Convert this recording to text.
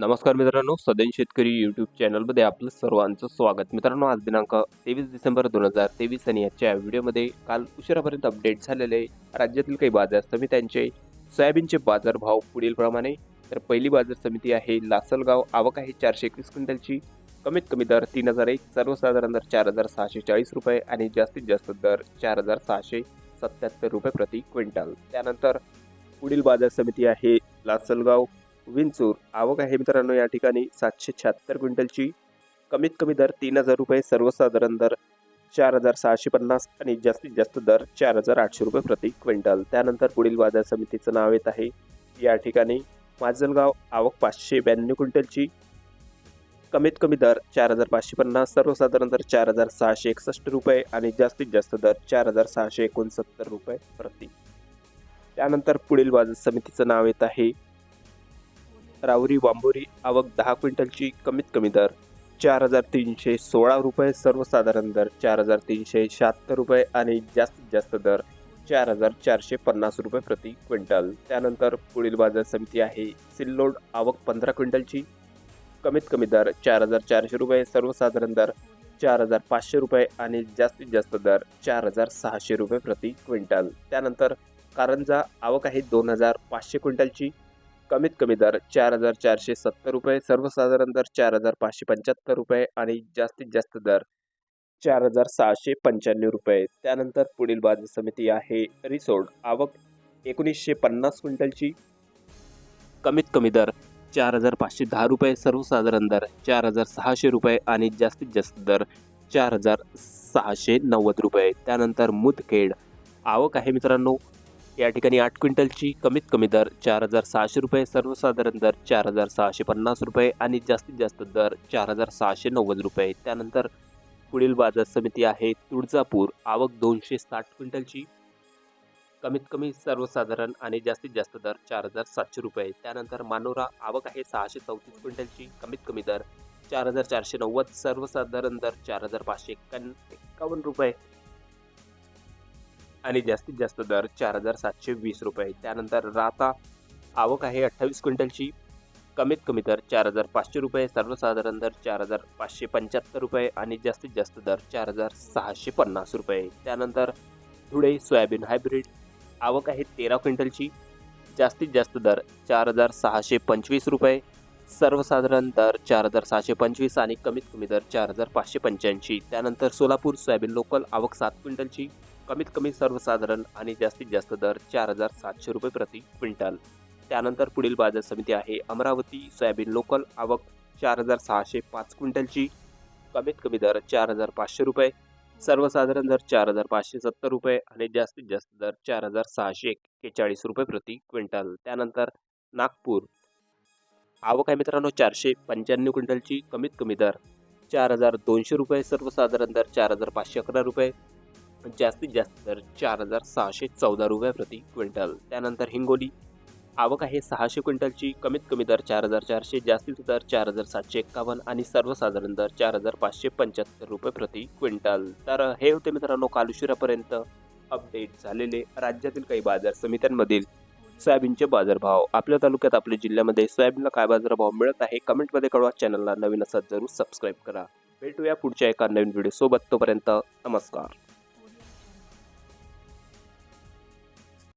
नमस्कार मित्रांनो सदैन शेतकरी यूट्यूब चॅनलमध्ये आपलं सर्वांचं स्वागत. मित्रांनो आज दिनांक तेवीस डिसेंबर दोन हजार तेवीस आणि याच्या व्हिडिओमध्ये काल उशिरापर्यंत अपडेट झालेले राज्यातील काही बाजार समित्यांचे सोयाबीनचे बाजारभाव पुढील प्रमाणे. तर पहिली बाजार समिती आहे लासलगाव. आवक आहे चारशे एकवीस क्विंटलची. कमीत कमी दर तीन हजार एक सर्वसाधारण दर चार हजार सहाशे चाळीस रुपये आणि जास्तीत जास्त दर चार हजार सहाशे सत्याहत्तर रुपये प्रति क्विंटल. त्यानंतर पुढील बाजार समिती आहे लासलगाव. विंचूर आवक आहे मित्रांनो या ठिकाणी सातशे शहात्तर क्विंटलची. कमीत कमी दर तीन हजार रुपये सर्वसाधारण दर चार हजार सहाशे पन्नास आणि जास्तीत जास्त दर चार हजार आठशे रुपये प्रति क्विंटल. त्यानंतर पुढील बाजार समितीचं नाव येत आहे. या ठिकाणी माजलगाव आवक पाचशे ब्याण्णव क्विंटलची. कमीत कमी दर चार हजार पाचशे पन्नास सर्वसाधारण दर चार हजार सहाशे एकसष्ट रुपये आणि जास्तीत जास्त दर चार हजार सहाशे एकोणसत्तर रुपये प्रति. त्यानंतर पुढील बाजार समितीचं नाव येत आहे. रावरी वांबोरी आवक दहा क्विंटलची कमीत कमी दर. चार हजार तीनशे सोळा रुपये सर्वसाधारण दर. चार हजार तीनशे शहात्तर रुपये आणि जास्तीत जास्त दर. चार हजार चारशे पन्नास रुपये प्रति क्विंटल. त्यानंतर पुढील बाजार समिती आहे. सिल्लोड आवक पंधरा क्विंटलची कमीत कमी दर. चार हजार चारशे रुपये सर्वसाधारण दर. चार हजार पाचशे रुपये आणि जास्तीत जास्त दर. चार हजार सहाशे रुपये प्रति क्विंटल. त्यानंतर कारंजा आवक आहे दोन हजार पाचशे क्विंटलची. कमीत कमी दर चार हजार चारशे सत्तर रुपये सर्वसाधारण दर चार हजार पाचशे पंच्याहत्तर रुपये आणि जास्तीत जास्त दर चार हजार सहाशे पंच्याण्णव रुपये. त्यानंतर पुढील बाजार समिती आहे रिसोड. आवक एकोणीसशे पन्नास क्विंटलची. कमीत कमी दर चार हजार पाचशे दहा रुपये सर्वसाधारण दर चार हजार सहाशे रुपये आणि जास्तीत जास्त दर चार हजार सहाशे नव्वद रुपये. त्यानंतर मुदखेड. आवक आहे मित्रांनो या ठिकाणी आठ क्विंटलची कमीत कमी दर चार हजार सहाशे रुपये सर्वसाधारण दर चार हजार सहाशे पन्नास रुपये आणि जास्तीत जास्त दर चार हजार सहाशे नव्वद रुपये. त्यानंतर पुढील बाजार समिती आहे तुळजापूर. आवक दोनशे साठ क्विंटलची कमीत कमी सर्वसाधारण आणि जास्तीत जास्त दर चार हजार सातशे रुपये. त्यानंतर मानोरा आवक आहे सहाशे चौतीस क्विंटलची कमीत कमी दर चार हजार चारशे नव्वद सर्वसाधारण दर चार हजार पाचशे एक्कावन्न एक्कावन्न रुपये. आणि जास्तीत जास्त दर चार हजार सातशे वीस रुपये. त्यानंतर राता आवक आहे अठ्ठावीस क्विंटलची. कमीत कमी दर चार हजार पाचशे रुपये सर्वसाधारण दर चार हजार पाचशे पंच्याहत्तर रुपये आणि जास्तीत जास्त दर चार हजार सहाशे पन्नास रुपये. त्यानंतर धुळे सोयाबीन हायब्रिड आवक आहे तेरा क्विंटलची. जास्तीत जास्त दर चार हजार सहाशे पंचवीस रुपये सर्वसाधारण दर चार हजार सहाशे पंचवीस आणि कमीत कमी दर चार हजार पाचशे पंच्याऐंशी. त्यानंतर सोलापूर सोयाबीन लोकल आवक सात क्विंटलची. कमीत कमी सर्वसाधारण आणि जास्तीत जास्त दर चार हजार सातशे रुपये प्रति क्विंटल. त्यानंतर पुढील बाजार समिती आहे अमरावती. सोयाबीन लोकल आवक चार हजार सहाशे पाच क्विंटलची. कमीत कमी दर चार हजार पाचशे रुपये. सर्वसाधारण दर चार हजार पाचशे सत्तर रुपये आणि जास्तीत जास्त दर चार हजार सहाशे एक्केचाळीस रुपये प्रति क्विंटल. त्यानंतर नागपूर. आवक आहे मित्रांनो चारशे पंच्याण्णव क्विंटलची कमीत कमी दर चार हजार दोनशे रुपये. सर्वसाधारण दर चार हजार पाचशे अकरा रुपये. जास्तीत जास्त दर चार हजार सहाशे चौदा रुपये प्रति क्विंटल. त्यानंतर हिंगोली. आवक आहे सहाशे क्विंटलची. कमीत कमी दर चार हजार चारशे जास्तीत दर चार हजार सातशे एक्कावन्न आणि सर्वसाधारण दर चार हजार पाचशे पंच्याहत्तर रुपये प्रति क्विंटल. तर हे होते मित्रांनो काल उशिरापर्यंत अपडेट झालेले राज्यातील काही बाजार समित्यांमधील सोयाबीनचे बाजारभाव. आपल्या तालुक्यात आपल्या जिल्ह्यामध्ये सोयाबीनला काय बाजारभाव मिळत आहे कमेंटमध्ये कळवा. चॅनलला नवीन असत जरूर सबस्क्राईब करा. भेटूया पुढच्या एका नवीन व्हिडिओ सोबत. तोपर्यंत नमस्कार.